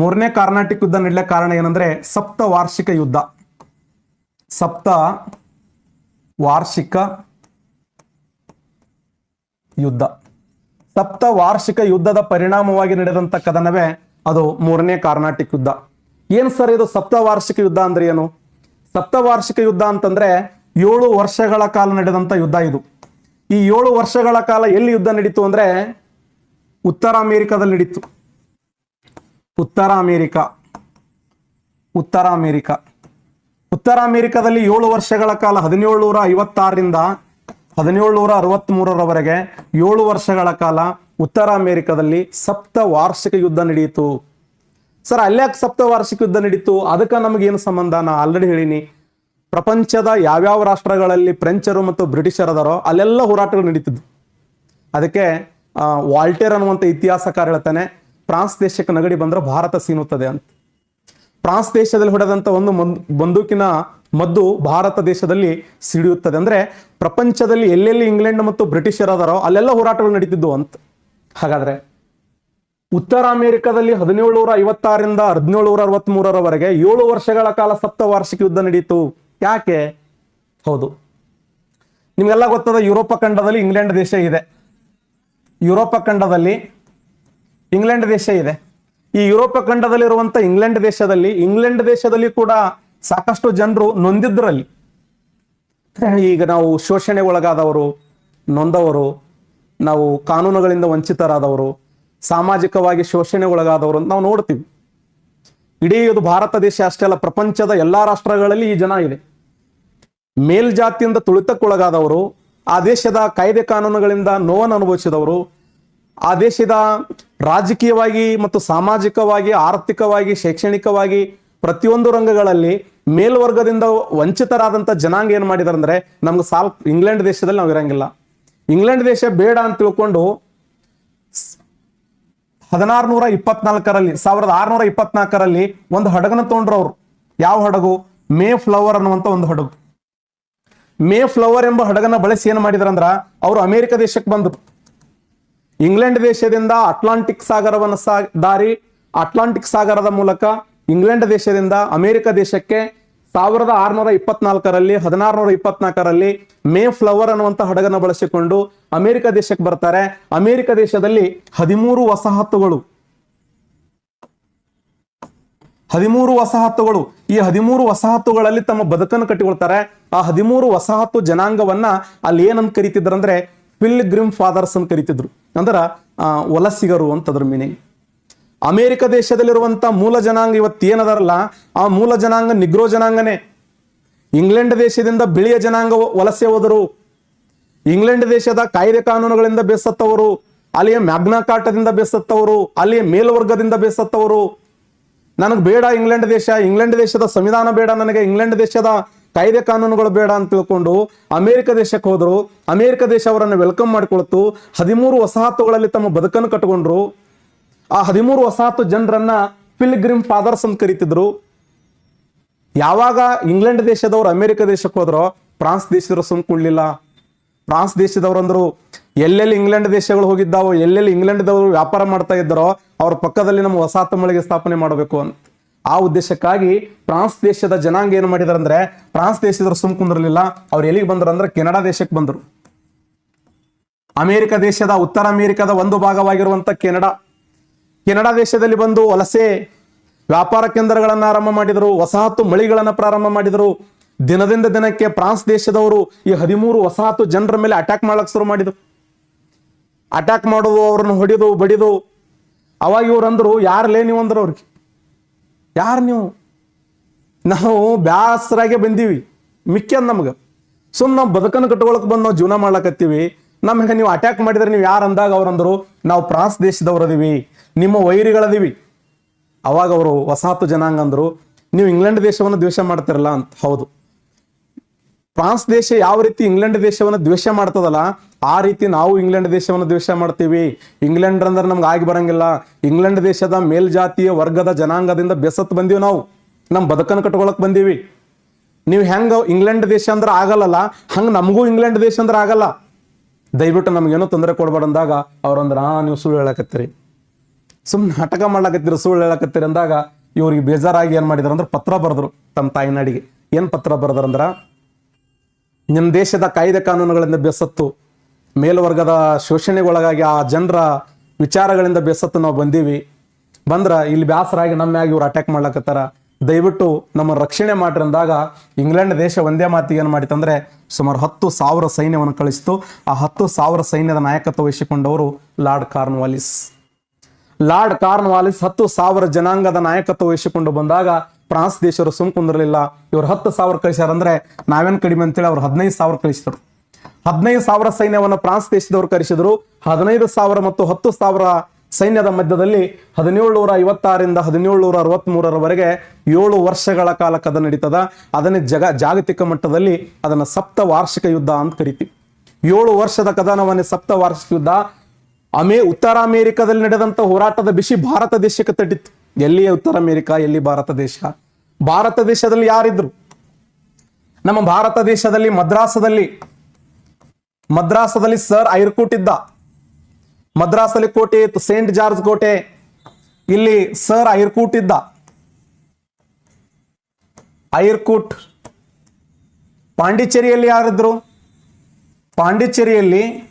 ಮೂರನೇ ಕಾರ್ನಾಟಿಕ್ ಯುದ್ಧ ನಡೀಲಿಕ್ಕೆ ಕಾರಣ ಏನಂದ್ರೆ ಸಪ್ತ ವಾರ್ಷಿಕ ಯುದ್ಧ. ಸಪ್ತ ವಾರ್ಷಿಕ ಯುದ್ಧ. ಸಪ್ತ ವಾರ್ಷಿಕ ಯುದ್ಧದ ಪರಿಣಾಮವಾಗಿ ನಡೆದಂತ ಕದನವೇ ಅದು ಮೂರನೇ ಕಾರ್ನಾಟಿಕ್ ಯುದ್ಧ. ಏನ್ ಸರ್ ಇದು ಸಪ್ತ ವಾರ್ಷಿಕ ಯುದ್ಧ ಅಂದ್ರೆ ಏನು? ಸಪ್ತ ವಾರ್ಷಿಕ ಯುದ್ಧ ಅಂತಂದ್ರೆ ಏಳು ವರ್ಷಗಳ ಕಾಲ ನಡೆದಂತ ಯುದ್ಧ ಇದು. ಈ ಏಳು ವರ್ಷಗಳ ಕಾಲ ಎಲ್ಲಿ ಯುದ್ಧ ನಡೀತು ಅಂದ್ರೆ ಉತ್ತರ ಅಮೆರಿಕದಲ್ಲಿ ನಡೀತು. ಉತ್ತರ ಅಮೇರಿಕಾ. ಉತ್ತರ ಅಮೇರಿಕಾ. ಉತ್ತರ ಅಮೇರಿಕದಲ್ಲಿ ಏಳು ವರ್ಷಗಳ ಕಾಲ ಹದಿನೇಳು ನೂರ ಐವತ್ತಾರರಿಂದ ಹದಿನೇಳು ನೂರ ಅರವತ್ತ್ ಮೂರರವರೆಗೆ ಏಳು ವರ್ಷಗಳ ಕಾಲ ಉತ್ತರ ಅಮೇರಿಕದಲ್ಲಿ ಸಪ್ತ ವಾರ್ಷಿಕ ಯುದ್ಧ ನಡೆಯಿತು. ಸರ್, ಅಲ್ಯಾಕೆ ಸಪ್ತ ವಾರ್ಷಿಕ ಯುದ್ಧ ನಡೀತು? ಅದಕ್ಕೆ ನಮಗೇನು ಸಂಬಂಧ ನಾ ಆಲ್ರೆಡಿ ಹೇಳಿನಿ. ಪ್ರಪಂಚದ ಯಾವ್ಯಾವ ರಾಷ್ಟ್ರಗಳಲ್ಲಿ ಫ್ರೆಂಚರು ಮತ್ತು ಬ್ರಿಟಿಷರದಾರೋ ಅಲ್ಲೆಲ್ಲ ಹೋರಾಟಗಳು ನಡೀತಿದ್ವು. ಅದಕ್ಕೆ ವಾಲ್ಟೇರ್ ಅನ್ನುವಂಥ ಇತಿಹಾಸಕಾರ ಹೇಳ್ತಾನೆ ಫ್ರಾನ್ಸ್ ದೇಶಕ್ಕೆ ನಗಡಿ ಬಂದ್ರೆ ಭಾರತ ಸೀನುತ್ತದೆ ಅಂತ. ಫ್ರಾನ್ಸ್ ದೇಶದಲ್ಲಿ ಹೊಡೆದಂತ ಒಂದು ಬಂದೂಕಿನ ಮದ್ದು ಭಾರತ ದೇಶದಲ್ಲಿ ಸಿಡಿಯುತ್ತದೆ. ಅಂದ್ರೆ ಪ್ರಪಂಚದಲ್ಲಿ ಎಲ್ಲೆಲ್ಲಿ ಇಂಗ್ಲೆಂಡ್ ಮತ್ತು ಬ್ರಿಟಿಷರದಾರೋ ಅಲ್ಲೆಲ್ಲ ಹೋರಾಟಗಳು ನಡೀತಿದ್ವು ಅಂತ. ಹಾಗಾದ್ರೆ ಉತ್ತರ ಅಮೆರಿಕದಲ್ಲಿ ಹದಿನೇಳುನೂರ ಐವತ್ತಾರರಿಂದ ಹದಿನೇಳುನೂರ ಅರವತ್ಮೂರರವರೆಗೆ ಏಳು ವರ್ಷಗಳ ಕಾಲ ಸಪ್ತ ವಾರ್ಷಿಕ ಯುದ್ಧ ನಡೀತು. ಯಾಕೆ? ಹೌದು. ನಿಮ್ಗೆಲ್ಲ ಗೊತ್ತದ ಯುರೋಪ ಖಂಡದಲ್ಲಿ ಇಂಗ್ಲೆಂಡ್ ದೇಶ ಇದೆ. ಯುರೋಪ ಖಂಡದಲ್ಲಿ ಇಂಗ್ಲೆಂಡ್ ದೇಶ ಇದೆ. ಈ ಯುರೋಪ ಖಂಡದಲ್ಲಿರುವಂತ ಇಂಗ್ಲೆಂಡ್ ದೇಶದಲ್ಲಿ ಇಂಗ್ಲೆಂಡ್ ದೇಶದಲ್ಲಿ ಕೂಡ ಸಾಕಷ್ಟು ಜನರು ನೊಂದಿದ್ರಲ್ಲಿ. ಈಗ ನಾವು ಶೋಷಣೆ ಒಳಗಾದವರು, ನೊಂದವರು, ನಾವು ಕಾನೂನುಗಳಿಂದ ವಂಚಿತರಾದವರು, ಸಾಮಾಜಿಕವಾಗಿ ಶೋಷಣೆ ಒಳಗಾದವರು ಅಂತ ನಾವು ನೋಡ್ತೀವಿ. ಇಡೀ ಇದು ಭಾರತ ದೇಶ ಅಷ್ಟೇ ಅಲ್ಲ, ಪ್ರಪಂಚದ ಎಲ್ಲಾ ರಾಷ್ಟ್ರಗಳಲ್ಲಿ ಈ ಜನ ಇದೆ. ಮೇಲ್ಜಾತಿಯಿಂದ ತುಳಿತಕ್ಕೊಳಗಾದವರು, ಆ ದೇಶದ ಕಾಯ್ದೆ ಕಾನೂನುಗಳಿಂದ ನೋವನ್ನು ಅನುಭವಿಸಿದವರು, ಆ ದೇಶದ ರಾಜಕೀಯವಾಗಿ ಮತ್ತು ಸಾಮಾಜಿಕವಾಗಿ, ಆರ್ಥಿಕವಾಗಿ, ಶೈಕ್ಷಣಿಕವಾಗಿ ಪ್ರತಿಯೊಂದು ರಂಗಗಳಲ್ಲಿ ಮೇಲ್ವರ್ಗದಿಂದ ವಂಚಿತರಾದಂಥ ಜನಾಂಗ ಏನ್ ಮಾಡಿದಾರೆ ಅಂದ್ರೆ ನಮ್ಗೆ ಸಾಲ್ ಇಂಗ್ಲೆಂಡ್ ದೇಶದಲ್ಲಿ ನಾವು ಇರಂಗಿಲ್ಲ. ಇಂಗ್ಲೆಂಡ್ ದೇಶ ಬೇಡ ಅಂತ ತಿಳ್ಕೊಂಡು ಹದಿನಾರುನೂರ ಇಪ್ಪತ್ನಾಲ್ಕರಲ್ಲಿ, ಸಾವಿರದ ಆರ್ನೂರ ಇಪ್ಪತ್ನಾಲ್ಕರಲ್ಲಿ ಒಂದು ಹಡಗನ ತೊಗೊಂಡ್ರು ಅವ್ರು. ಯಾವ ಹಡಗು? ಮೇ ಫ್ಲವರ್ ಅನ್ನುವಂತ ಒಂದು ಹಡಗು. ಮೇ ಫ್ಲವರ್ ಎಂಬ ಹಡಗನ್ನ ಬಳಸಿ ಏನ್ ಮಾಡಿದ್ರಂದ್ರ ಅವರು ಅಮೆರಿಕ ದೇಶಕ್ಕೆ ಬಂದರು. ಇಂಗ್ಲೆಂಡ್ ದೇಶದಿಂದ ಅಟ್ಲಾಂಟಿಕ್ ಸಾಗರವನ್ನು ದಾರಿ ಅಟ್ಲಾಂಟಿಕ್ ಸಾಗರದ ಮೂಲಕ ಇಂಗ್ಲೆಂಡ್ ದೇಶದಿಂದ ಅಮೆರಿಕ ದೇಶಕ್ಕೆ ಸಾವಿರದ ಆರುನೂರ ಇಪ್ಪತ್ನಾಲ್ಕರಲ್ಲಿ, ಹದಿನಾರುನೂರ ಇಪ್ಪತ್ನಾಲ್ಕರಲ್ಲಿ ಮೇ ಫ್ಲವರ್ ಅನ್ನುವಂಥ ಹಡಗನ್ನು ಬಳಸಿಕೊಂಡು ಅಮೆರಿಕ ದೇಶಕ್ಕೆ ಬರ್ತಾರೆ. ಅಮೆರಿಕ ದೇಶದಲ್ಲಿ ಹದಿಮೂರು ವಸಾಹತುಗಳು. ಹದಿಮೂರು ವಸಾಹತುಗಳು. ಈ ಹದಿಮೂರು ವಸಾಹತುಗಳಲ್ಲಿ ತಮ್ಮ ಬದುಕನ್ನು ಕಟ್ಟಿಕೊಳ್ತಾರೆ. ಆ ಹದಿಮೂರು ವಸಾಹತು ಜನಾಂಗವನ್ನ ಅಲ್ಲಿ ಏನಂತ ಕರಿತಿದ್ರು ಪಿಲ್ಗ್ರಿಮ್ ಫಾದರ್ಸ್ ಅಂತ ಕರಿತಿದ್ರು. ಅಂದ್ರೆ ವಲಸಿಗರು ಅಂತ ಅದ್ರ ಮೀನಿಂಗ್ ಅಮೇರಿಕ ದೇಶದಲ್ಲಿರುವಂತ ಮೂಲ ಜನಾಂಗ ಇವತ್ತು ಏನದಾರಲ್ಲ? ಆ ಮೂಲ ಜನಾಂಗ ನಿಗ್ರೋ ಜನಾಂಗನೇ. ಇಂಗ್ಲೆಂಡ್ ದೇಶದಿಂದ ಬಿಳಿಯ ಜನಾಂಗ ವಲಸೆ ಹೋದರು. ಇಂಗ್ಲೆಂಡ್ ದೇಶದ ಕಾಯ್ದೆ ಕಾನೂನುಗಳಿಂದ ಬೇಸತ್ತವರು. ಅಲ್ಲಿಯ ಮ್ಯಾಗ್ನಾ ಕಾಟದಿಂದ ಬೇಸತ್ತವರು. ಅಲ್ಲಿಯ ಮೇಲ್ವರ್ಗದಿಂದ ಬೇಸತ್ತವರು. ನನಗೆ ಬೇಡ ಇಂಗ್ಲೆಂಡ್ ದೇಶ, ಇಂಗ್ಲೆಂಡ್ ದೇಶದ ಸಂವಿಧಾನ ಬೇಡ ನನಗೆ, ಇಂಗ್ಲೆಂಡ್ ದೇಶದ ಕಾಯ್ದೆ ಕಾನೂನುಗಳು ಬೇಡ ಅಂತ ತಿಳ್ಕೊಂಡು ಅಮೆರಿಕ ದೇಶಕ್ಕೆ ಹೋದರು, ಅಮೆರಿಕ ದೇಶ ಅವರನ್ನು ವೆಲ್ಕಮ್ ಮಾಡಿಕೊಳ್ತು, ಹದಿಮೂರು ವಸಾಹತುಗಳಲ್ಲಿ ತಮ್ಮ ಬದುಕನ್ನು ಕಟ್ಕೊಂಡ್ರು. ಆ ಹದಿಮೂರು ವಸಾಹತು ಜನರನ್ನ ಪಿಲ್ಗ್ರಿಮ್ ಫಾದರ್ಸ್ ಅಂತ ಕರಿತಿದ್ರು. ಯಾವಾಗ ಇಂಗ್ಲೆಂಡ್ ದೇಶದವರು ಅಮೆರಿಕ ದೇಶಕ್ಕೆ ಹೋದ್ರೋ, ಫ್ರಾನ್ಸ್ ದೇಶದವರು ಸುಮ್ಕೊಳ್ಳಿಲ್ಲ ಫ್ರಾನ್ಸ್ ದೇಶದವ್ರಂದ್ರು ಎಲ್ಲೆಲ್ಲಿ ಇಂಗ್ಲೆಂಡ್ ದೇಶಗಳು ಹೋಗಿದ್ದಾವೋ, ಎಲ್ಲೆಲ್ಲಿ ಇಂಗ್ಲೆಂಡ್ದವರು ವ್ಯಾಪಾರ ಮಾಡ್ತಾ ಇದ್ದಾರೋ, ಅವ್ರ ಪಕ್ಕದಲ್ಲಿ ನಮ್ಮ ವಸಾಹತು ಮಳಿಗೆ ಸ್ಥಾಪನೆ ಮಾಡಬೇಕು ಅಂತ. ಆ ಉದ್ದೇಶಕ್ಕಾಗಿ ಫ್ರಾನ್ಸ್ ದೇಶದ ಜನಾಂಗ ಏನು ಮಾಡಿದಾರೆ ಅಂದ್ರೆ ಫ್ರಾನ್ಸ್ ದೇಶದವ್ರು ಸುಮ್ ಕುಂದಿರಲಿಲ್ಲ, ಅವ್ರು ಎಲ್ಲಿಗೆ ಬಂದ್ರು ಅಂದ್ರೆ ಕೆನಡಾ ದೇಶಕ್ಕೆ ಬಂದರು. ಅಮೆರಿಕ ದೇಶದ, ಉತ್ತರ ಅಮೆರಿಕದ ಒಂದು ಭಾಗವಾಗಿರುವಂತ ಕೆನಡಾ. ಕೆನಡಾ ದೇಶದಲ್ಲಿ ಬಂದು ವಲಸೆ, ವ್ಯಾಪಾರ ಕೇಂದ್ರಗಳನ್ನು ಆರಂಭ ಮಾಡಿದರು, ವಸಾಹತು ಮಳಿಗಳನ್ನು ಪ್ರಾರಂಭ ಮಾಡಿದರು. ದಿನದಿಂದ ದಿನಕ್ಕೆ ಫ್ರಾನ್ಸ್ ದೇಶದವರು ಈ ಹದಿಮೂರು ವಸಾಹತು ಜನರ ಮೇಲೆ ಅಟ್ಯಾಕ್ ಮಾಡಕ್ ಶುರು ಮಾಡಿದ್ರು. ಅಟ್ಯಾಕ್ ಮಾಡೋದು ಅವ್ರನ್ನ ಹೊಡೆದು, ಬಡಿದು, ಅವಾಗ ಇವ್ರು ಅಂದರು, ಯಾರ್ಲೇ ನೀವು ಅಂದ್ರು ಅವ್ರಿಗೆ. ಯಾರು ನೀವು? ನಾವು ಬ್ಯಾಸರಾಗೆ ಬಂದೀವಿ. ಮಿಕ್ಕ ನಮ್ಗೆ. ಸುಮ್ಮನೆ ನಾವು ಬದುಕನ್ನು ಕಟ್ಕೊಳಕ್ ಬಂದು ನಾವು ಜೀವನ ಮಾಡ್ಲಕತ್ತೀವಿ. ನಮಗೆ ನೀವು ಅಟ್ಯಾಕ್ ಮಾಡಿದ್ರೆ ನೀವು ಯಾರು ಅಂದಾಗ ಅವ್ರಂದ್ರು ನಾವು ಫ್ರಾನ್ಸ್ ದೇಶದವ್ರು ಅದೀವಿ. ನಿಮ್ಮ ವೈರಿಗಳದೀವಿ ಅವಾಗ ಅವರು ವಸಾಹತು ಜನಾಂಗ ಅಂದ್ರು. ನೀವು ಇಂಗ್ಲೆಂಡ್ ದೇಶವನ್ನು ದ್ವೇಷ ಮಾಡ್ತಿರಲ್ಲ ಅಂತ. ಹೌದು. ಫ್ರಾನ್ಸ್ ದೇಶ ಯಾವ ರೀತಿ ಇಂಗ್ಲೆಂಡ್ ದೇಶವನ್ನು ದ್ವೇಷ ಮಾಡ್ತದಲ್ಲ, ಆ ರೀತಿ ನಾವು ಇಂಗ್ಲೆಂಡ್ ದೇಶವನ್ನು ದ್ವೇಷ ಮಾಡ್ತೀವಿ. ಇಂಗ್ಲೆಂಡ್ ಅಂದ್ರೆ ನಮ್ಗೆ ಆಗಿ ಬರಂಗಿಲ್ಲ. ಇಂಗ್ಲೆಂಡ್ ದೇಶದ ಮೇಲ್ಜಾತಿಯ ವರ್ಗದ ಜನಾಂಗದಿಂದ ಬೆಸತ್ ಬಂದೀವಿ ನಾವು. ನಮ್ಮ ಬದುಕನ್ನು ಕಟ್ಕೊಳಕ್ ಬಂದೀವಿ. ನೀವು ಹೆಂಗ ಇಂಗ್ಲೆಂಡ್ ದೇಶ ಅಂದ್ರೆ ಆಗಲ್ಲಲ್ಲ, ಹಂಗ ನಮಗೂ ಇಂಗ್ಲೆಂಡ್ ದೇಶ ಅಂದ್ರೆ ಆಗಲ್ಲ. ದಯವಿಟ್ಟು ನಮ್ಗೇನೋ ತೊಂದರೆ ಕೊಡ್ಬಾರ್ದು ಅಂದಾಗ ಅವ್ರಂದ್ರ, ಆ, ನೀವು ಸುಳ್ಳು ಹೇಳಕತ್ತೀರಿ. ಸುಮ್ಮನೆ ನಾಟಕ ಮಾಡ್ಲಾಕತ್ತೀರಿ, ಸುಳ್ಳು ಹೇಳಕತ್ತೀರಿ ಅಂದಾಗ ಇವ್ರಿಗೆ ಬೇಜಾರಾಗಿ ಏನು ಮಾಡಿದ್ರು ಅಂದ್ರೆ ಪತ್ರ ಬರೆದ್ರು ತಮ್ಮ ತಾಯಿನಾಡಿಗೆ ಏನು ಪತ್ರ ಬರೆದ್ರಂದ್ರ ನಿಮ್ಮ ದೇಶದ ಕಾಯ್ದೆ ಕಾನೂನುಗಳಿಂದ ಬೆಸತ್ತು, ಮೇಲ್ವರ್ಗದ ಶೋಷಣೆಗೊಳಗಾಗಿ ಆ ಜನರ ವಿಚಾರಗಳಿಂದ ಬೆಸತ್ತು ನಾವು ಬಂದೀವಿ. ಬಂದ್ರ ಇಲ್ಲಿ ಬ್ಯಾಸರಾಗಿ ನಮ್ಮ ಮ್ಯಾಗ ಇವ್ರು ಅಟ್ಯಾಕ್ ಮಾಡ್ಲಕತ್ತಾರ. ದಯವಿಟ್ಟು ನಮ್ಮ ರಕ್ಷಣೆ ಮಾಡ್ರಿ ಅಂದಾಗ ಇಂಗ್ಲೆಂಡ್ ದೇಶ ಒಂದೇ ಮಾತಿಗೆ ಏನು ಮಾಡಿತಂದ್ರೆ ಸುಮಾರು ಹತ್ತು ಸಾವಿರ ಸೈನ್ಯವನ್ನು ಕಳಿಸಿತು. ಆ ಹತ್ತು ಸಾವಿರ ಸೈನ್ಯದ ನಾಯಕತ್ವ ವಹಿಸಿಕೊಂಡವರು ಲಾರ್ಡ್ ಕಾರ್ನ್ವಾಲಿಸ್ ಲಾರ್ಡ್ ಕಾರ್ನ್ವಾಲಿಸ್ ಹತ್ತು ಸಾವಿರ ಜನಾಂಗದ ನಾಯಕತ್ವ ವಹಿಸಿಕೊಂಡು ಬಂದಾಗ ಫ್ರಾನ್ಸ್ ದೇಶವರು ಸುಮ್ ಕುಂದಿರಲಿಲ್ಲ. ಇವ್ರು ಹತ್ತು ಸಾವಿರ ಕಳಿಸ್ಯಾರಂದ್ರೆ ನಾವೇನ್ ಕಡಿಮೆ ಅಂತೇಳಿ ಅವ್ರು ಹದಿನೈದು ಸಾವಿರ ಕಳಿಸಿದ್ರು. ಹದಿನೈದು ಸಾವಿರ ಸೈನ್ಯವನ್ನು ಫ್ರಾನ್ಸ್ ದೇಶದವರು ಕರೆಸಿದ್ರು. ಹದಿನೈದು ಸಾವಿರ ಮತ್ತು ಹತ್ತು ಸಾವಿರ ಸೈನ್ಯದ ಮಧ್ಯದಲ್ಲಿ ಹದಿನೇಳು ನೂರ ಐವತ್ತಾರರಿಂದ ಹದಿನೇಳು ನೂರ ಅರವತ್ಮೂರರವರೆಗೆ ಏಳು ವರ್ಷಗಳ ಕಾಲ ಕದ ನಡೀತದ. ಅದನ್ನೇ ಜಗ ಜಾಗತಿಕ ಮಟ್ಟದಲ್ಲಿ ಅದನ್ನ ಸಪ್ತ ವಾರ್ಷಿಕ ಯುದ್ಧ ಅಂತ ಕರಿತೀವಿ. ಏಳು ವರ್ಷದ ಕದನವನ್ನೇ ಸಪ್ತ ವಾರ್ಷಿಕ ಯುದ್ಧ. ಅಮೇ ಉತ್ತರ ಅಮೆರಿಕದಲ್ಲಿ ನಡೆದಂತ ಹೋರಾಟದ ಬಿಸಿ ಭಾರತ ದೇಶಕ್ಕೆ ತಟ್ಟಿತ್ತು. ಎಲ್ಲಿ ಉತ್ತರ ಅಮೆರಿಕ, ಎಲ್ಲಿ ಭಾರತ ದೇಶ? ಭಾರತ ದೇಶದಲ್ಲಿ ಯಾರಿದ್ರು? ನಮ್ಮ ಭಾರತ ದೇಶದಲ್ಲಿ, ಮದ್ರಾಸದಲ್ಲಿ. ಮದ್ರಾಸದಲ್ಲಿ ಸರ್ ಐರ್ಕೂಟ್ ಇದ್ದ. ಮದ್ರಾಸಲ್ಲಿ ಕೋಟೆ ಇತ್ತು, ಸೇಂಟ್ ಜಾರ್ಜ್ ಕೋಟೆ. ಇಲ್ಲಿ ಸರ್ ಐರ್ಕೂಟ್ ಇದ್ದ. Eyre Coote. ಪಾಂಡಿಚೇರಿಯಲ್ಲಿ ಯಾರಿದ್ರು? ಪಾಂಡಿಚೇರಿಯಲ್ಲಿ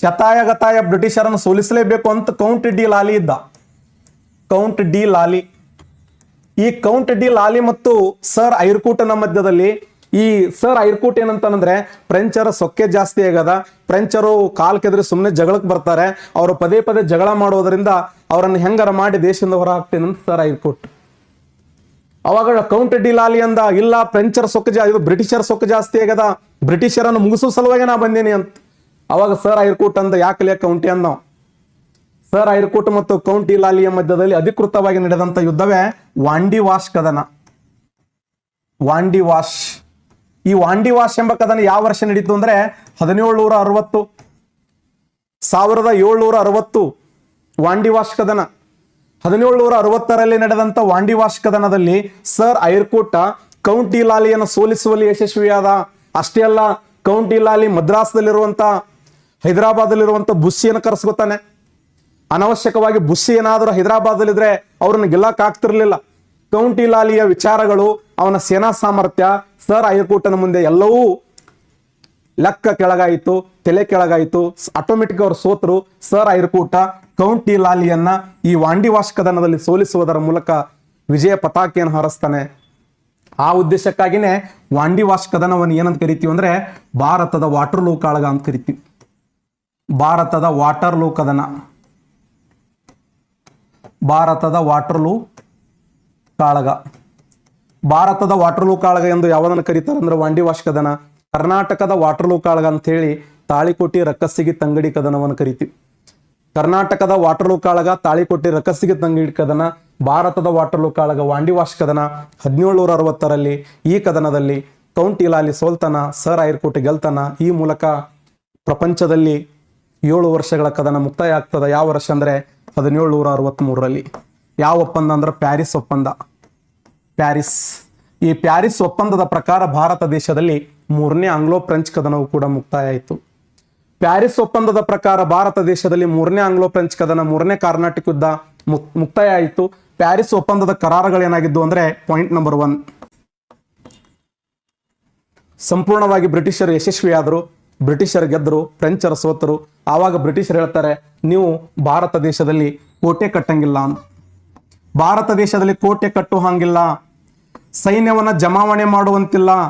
ಶತಾಯ ಗತಾಯ ಬ್ರಿಟಿಷರನ್ನು ಸೋಲಿಸಲೇಬೇಕು ಅಂತ ಕೌಂಟ್ ಡಿ ಲಾಲಿ ಇದ್ದ. ಕೌಂಟ್ ಡಿ ಲಾಲಿ. ಈ ಕೌಂಟ್ ಡಿ ಲಾಲಿ ಮತ್ತು ಸರ್ ಐರ್ಕೂಟನ ಮಧ್ಯದಲ್ಲಿ ಈ ಸರ್ ಐರ್ಕೂಟ್ ಏನಂತಂದ್ರೆ ಫ್ರೆಂಚರ ಸೊಕ್ಕೆ ಜಾಸ್ತಿ ಆಗದ. ಫ್ರೆಂಚರು ಕಾಲ್ ಕೆದ್ರೆ ಸುಮ್ಮನೆ ಜಗಳಕ್ಕೆ ಬರ್ತಾರೆ. ಅವರು ಪದೇ ಪದೇ ಜಗಳ ಮಾಡೋದ್ರಿಂದ ಅವರನ್ನು ಹೆಂಗಾರ ಮಾಡಿ ದೇಶದಿಂದ ಹೊರ ಹಾಕ್ತೇನೆ ಅಂತ ಸರ್ ಐರ್ಕೂಟ್. ಅವಾಗ ಕೌಂಟ್ ಡಿ ಲಾಲಿ ಅಂದ, ಇಲ್ಲ ಫ್ರೆಂಚರ್ ಸೊಕ್ಕ ಜಾ, ಇದು ಬ್ರಿಟಿಷರ್ ಸೊಕ್ಕ ಜಾಸ್ತಿ ಆಗದ. ಬ್ರಿಟಿಷರನ್ನು ಮುಗಿಸೋ ಸಲುವಾಗಿ ನಾ ಬಂದೀನಿ ಅಂತ. ಅವಾಗ ಸರ್ ಐರ್ಕೂಟ್ ಅಂದ, ಯಾಕೆ ಕೌಂಟಿ ಅಂದ ಸರ್ ಐರ್ಕೋಟ್ ಮತ್ತು ಕೌಂಟಿ ಲಾಲಿಯ ಮಧ್ಯದಲ್ಲಿ ಅಧಿಕೃತವಾಗಿ ನಡೆದಂತ ಯುದ್ಧವೇ ವಾಂಡಿ ವಾಶ್ ಕದನ. ವಾಂಡಿ ವಾಶ್ ಈ ವಾಂಡಿ ವಾಶ್ ಎಂಬ ಕದನ ಯಾವ ವರ್ಷ ನಡೀತು ಅಂದ್ರೆ ಹದಿನೇಳುನೂರ ಅರವತ್ತು ಸಾವಿರದ ಏಳ್ನೂರ ಅರವತ್ತು ವಾಂಡಿ ವಾಶ್ ಕದನ. ಹದಿನೇಳುನೂರ ಅರವತ್ತರಲ್ಲಿ ನಡೆದಂತ ವಾಂಡಿ wash ಕದನದಲ್ಲಿ Sir Eyre Coote Count de ಲಾಲಿಯನ್ನು ಸೋಲಿಸುವಲ್ಲಿ ಯಶಸ್ವಿಯಾದ, ಅಷ್ಟೇ ಅಲ್ಲ, ಕೌಂಟಿ ಲಾಲಿ ಹೈದರಾಬಾದ್ ಹೈದರಾಬಾದಲ್ಲಿರುವಂತ ಬುಸ್ಸಿಯನ್ನು ಕರೆಸ್ಕೊತಾನೆ. ಅನವಶ್ಯಕವಾಗಿ ಬುಸ್ಸಿ ಏನಾದರೂ ಹೈದರಾಬಾದಲ್ಲಿದ್ರೆ ಅವ್ರನ್ನ ಗೆಲ್ಲಕ್ಕಾಗ್ತಿರ್ಲಿಲ್ಲ ಕೌಂಟಿ ಲಾಲಿಯ ವಿಚಾರಗಳು, ಅವನ ಸೇನಾ ಸಾಮರ್ಥ್ಯ, ಸರ್ ಐರ್ಕೂಟನ ಮುಂದೆ ಎಲ್ಲವೂ ಲೆಕ್ಕ ಕೆಳಗಾಯಿತು, ತಲೆ ಕೆಳಗಾಯಿತು. ಆಟೋಮೆಟಿಕ್ ಅವರು ಸೋತರು. ಸರ್ ಐರ್ಕೂಟ ಕೌಂಟಿ ಲಾಲಿಯನ್ನ ಈ ವಾಂಡಿವಾಶ್ ಕದನದಲ್ಲಿ ಸೋಲಿಸುವುದರ ಮೂಲಕ ವಿಜಯ ಪತಾಕೆಯನ್ನು ಹಾರಿಸ್ತಾನೆ. ಆ ಉದ್ದೇಶಕ್ಕಾಗಿನೇ ವಾಂಡಿವಾಶ್ ಕದನವನ್ನು ಏನಂತ ಕರಿತೀವಿ ಅಂದ್ರೆ ಭಾರತದ ವಾಟರ್ ಲೂ ಕಾಳಗ ಅಂತ ಕರಿತೀವಿ. ಭಾರತದ ವಾಟರ್ ಲೂ ಕದನ ಭಾರತದ ವಾಟರ್ಲೂ ಕಾಳಗ. ಭಾರತದ ವಾಟರ್ಲೂ ಕಾಳಗ ಎಂದು ಯಾವುದನ್ನು ಕರೀತಾರೆ ಅಂದ್ರೆ ವಾಂಡಿವಾಶ್ ಕದನ ಕರ್ನಾಟಕದ ವಾಟರ್ಲೂ ಕಾಳಗ ಅಂತ ಹೇಳಿ ತಾಳಿಕೋಟಿ ರಕ್ಕಸ್ಸಿಗೆ ತಂಗಡಿ ಕದನವನ್ನು ಕರಿತೀವಿ. ಕರ್ನಾಟಕದ ವಾಟರ್ಲೂ ಕಾಳಗ, ತಾಳಿಕೋಟಿ ರಕ್ಕಸ್ಸಿಗೆ ತಂಗಡಿ ಕದನ, ಭಾರತದ ವಾಟರ್ಲೂ ಕಾಳಗ ವಾಂಡಿವಾಶ್ ಕದನ ಹದಿನೇಳುನೂರ ಅರವತ್ತರಲ್ಲಿ ಈ ಕದನದಲ್ಲಿ ಕೌಂಟಿ ಇಲಾಲಿ ಸೋಲ್ತನ, ಸರ್ ಐರ್ಕೋಟೆ ಗೆಲ್ತನ ಈ ಮೂಲಕ ಪ್ರಪಂಚದಲ್ಲಿ ಏಳು ವರ್ಷಗಳ ಕದನ ಮುಕ್ತಾಯ ಆಗ್ತದೆ. ಯಾವ ವರ್ಷ ಅಂದ್ರೆ ಹದಿನೇಳು ನೂರ ಅರವತ್ತ್ಮೂರರಲ್ಲಿ ಯಾವ ಒಪ್ಪಂದ ಅಂದ್ರೆ ಪ್ಯಾರಿಸ್ ಒಪ್ಪಂದ. ಪ್ಯಾರಿಸ್. ಈ ಪ್ಯಾರಿಸ್ ಒಪ್ಪಂದದ ಪ್ರಕಾರ ಭಾರತ ದೇಶದಲ್ಲಿ ಮೂರನೇ ಆಂಗ್ಲೋ ಫ್ರೆಂಚ್ ಕದನವು ಕೂಡ ಮುಕ್ತಾಯ ಆಯಿತು ಪ್ಯಾರಿಸ್ ಒಪ್ಪಂದದ ಪ್ರಕಾರ ಭಾರತ ದೇಶದಲ್ಲಿ ಮೂರನೇ ಆಂಗ್ಲೋ ಫ್ರೆಂಚ್ ಕದನ ಮೂರನೇ ಕರ್ನಾಟಕ ಯುದ್ಧ ಮುಕ್- ಮುಕ್ತಾಯ ಆಯಿತು ಪ್ಯಾರಿಸ್ ಒಪ್ಪಂದದ ಕರಾರುಗಳೇನಾಗಿದ್ದು ಅಂದ್ರೆ ಪಾಯಿಂಟ್ ನಂಬರ್ ಒನ್ ಸಂಪೂರ್ಣವಾಗಿ ಬ್ರಿಟಿಷರು ಯಶಸ್ವಿಯಾದರು. ಬ್ರಿಟಿಷರು ಗೆದ್ದರು, ಫ್ರೆಂಚರು ಸೋತರು. ಆವಾಗ ಬ್ರಿಟಿಷರು ಹೇಳ್ತಾರೆ, ನೀವು ಭಾರತ ದೇಶದಲ್ಲಿ ಕೋಟೆ ಕಟ್ಟಂಗಿಲ್ಲ. ಅಂತ ಭಾರತ ದೇಶದಲ್ಲಿ ಕೋಟೆ ಕಟ್ಟುವ ಹಂಗಿಲ್ಲ ಸೈನ್ಯವನ್ನು ಜಮಾವಣೆ ಮಾಡುವಂತಿಲ್ಲ.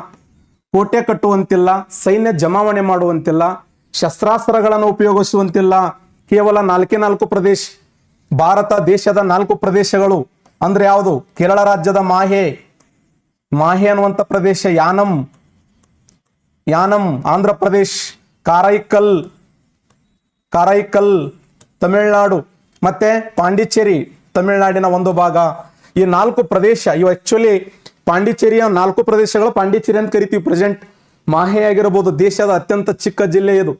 ಕೋಟೆ ಕಟ್ಟುವಂತಿಲ್ಲ, ಸೈನ್ಯ ಜಮಾವಣೆ ಮಾಡುವಂತಿಲ್ಲ. ಶಸ್ತ್ರಾಸ್ತ್ರಗಳನ್ನು ಉಪಯೋಗಿಸುವಂತಿಲ್ಲ. ಕೇವಲ ನಾಲ್ಕೇ ನಾಲ್ಕು ಪ್ರದೇಶ, ಭಾರತ ದೇಶದ ನಾಲ್ಕು ಪ್ರದೇಶಗಳು. ಅಂದ್ರೆ ಯಾವುದು? ಕೇರಳ ರಾಜ್ಯದ ಮಾಹೆ. ಮಾಹೆ ಅನ್ನುವಂಥ ಪ್ರದೇಶ ಯಾನಂ. ಯಾನಂ ಆಂಧ್ರ ಪ್ರದೇಶ್, ಕಾರೈಕಲ್ ಕಾರೈಕಲ್, ತಮಿಳುನಾಡು, ಮತ್ತೆ ಪಾಂಡಿಚೇರಿ, ತಮಿಳುನಾಡಿನ ಒಂದು ಭಾಗ. ಈ ನಾಲ್ಕು ಪ್ರದೇಶ, ಇವು ಆಕ್ಚುಲಿ ಪಾಂಡಿಚೇರಿಯ ನಾಲ್ಕು ಪ್ರದೇಶಗಳು. ಪಾಂಡಿಚೇರಿ ಅಂತ ಕರಿತೀವಿ ಪ್ರೆಸೆಂಟ್ ಮಾಹೆ ಆಗಿರಬಹುದು ದೇಶದ ಅತ್ಯಂತ ಚಿಕ್ಕ ಜಿಲ್ಲೆ ಇದು.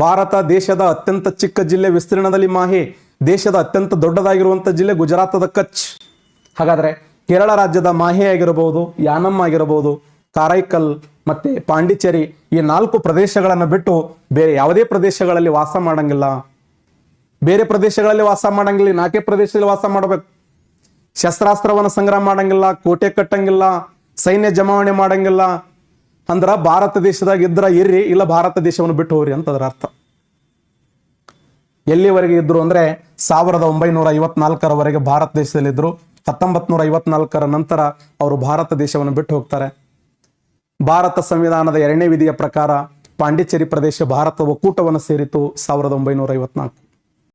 ಭಾರತ ದೇಶದ ಅತ್ಯಂತ ಚಿಕ್ಕ ಜಿಲ್ಲೆ, ವಿಸ್ತೀರ್ಣದಲ್ಲಿ ಮಾಹೆ. ದೇಶದ ಅತ್ಯಂತ ದೊಡ್ಡದಾಗಿರುವಂತ ಜಿಲ್ಲೆ ಗುಜರಾತದ ಕಚ್. ಹಾಗಾದ್ರೆ ಕೇರಳ ರಾಜ್ಯದ ಮಾಹೆ ಆಗಿರಬಹುದು ಯಾನಮ್ ಆಗಿರಬಹುದು ಕಾರೈಕಲ್ ಮತ್ತೆ ಪಾಂಡಿಚೇರಿ ಈ ನಾಲ್ಕು ಪ್ರದೇಶಗಳನ್ನು ಬಿಟ್ಟು ಬೇರೆ ಯಾವುದೇ ಪ್ರದೇಶಗಳಲ್ಲಿ ವಾಸ ಮಾಡಂಗಿಲ್ಲ. ಬೇರೆ ಪ್ರದೇಶಗಳಲ್ಲಿ ವಾಸ ಮಾಡಂಗಿಲ್ಲ ನಾಲ್ಕೇ ಪ್ರದೇಶದಲ್ಲಿ ವಾಸ ಮಾಡಬೇಕು. ಶಸ್ತ್ರಾಸ್ತ್ರವನ್ನು ಸಂಗ್ರಹ ಮಾಡಂಗಿಲ್ಲ, ಕೋಟೆ ಕಟ್ಟಂಗಿಲ್ಲ, ಸೈನ್ಯ ಜಮಾವಣೆ ಮಾಡಂಗಿಲ್ಲ. ಅಂದ್ರ ಭಾರತ ದೇಶದಾಗ ಇದ್ರ ಇರ್ರಿ, ಇಲ್ಲ ಭಾರತ ದೇಶವನ್ನು ಬಿಟ್ಟು ಹೋಗ್ರಿ ಅಂತ ಅದರ ಅರ್ಥ. ಎಲ್ಲಿವರೆಗೆ ಇದ್ರು ಅಂದ್ರೆ ಸಾವಿರದ ಒಂಬೈನೂರ ಐವತ್ನಾಲ್ಕರವರೆಗೆ ಭಾರತ ದೇಶದಲ್ಲಿದ್ದರು ಹತ್ತೊಂಬತ್ ನೂರ ಐವತ್ನಾಲ್ಕರ ನಂತರ ಅವರು ಭಾರತ ದೇಶವನ್ನು ಬಿಟ್ಟು ಹೋಗ್ತಾರೆ. ಭಾರತ ಸಂವಿಧಾನದ ಎರಡನೇ ವಿಧಿಯ ಪ್ರಕಾರ ಪಾಂಡಿಚೇರಿ ಪ್ರದೇಶ ಭಾರತ ಒಕ್ಕೂಟವನ್ನು ಸೇರಿತು ಸಾವಿರದ ಒಂಬೈನೂರ ಐವತ್ನಾಲ್ಕು.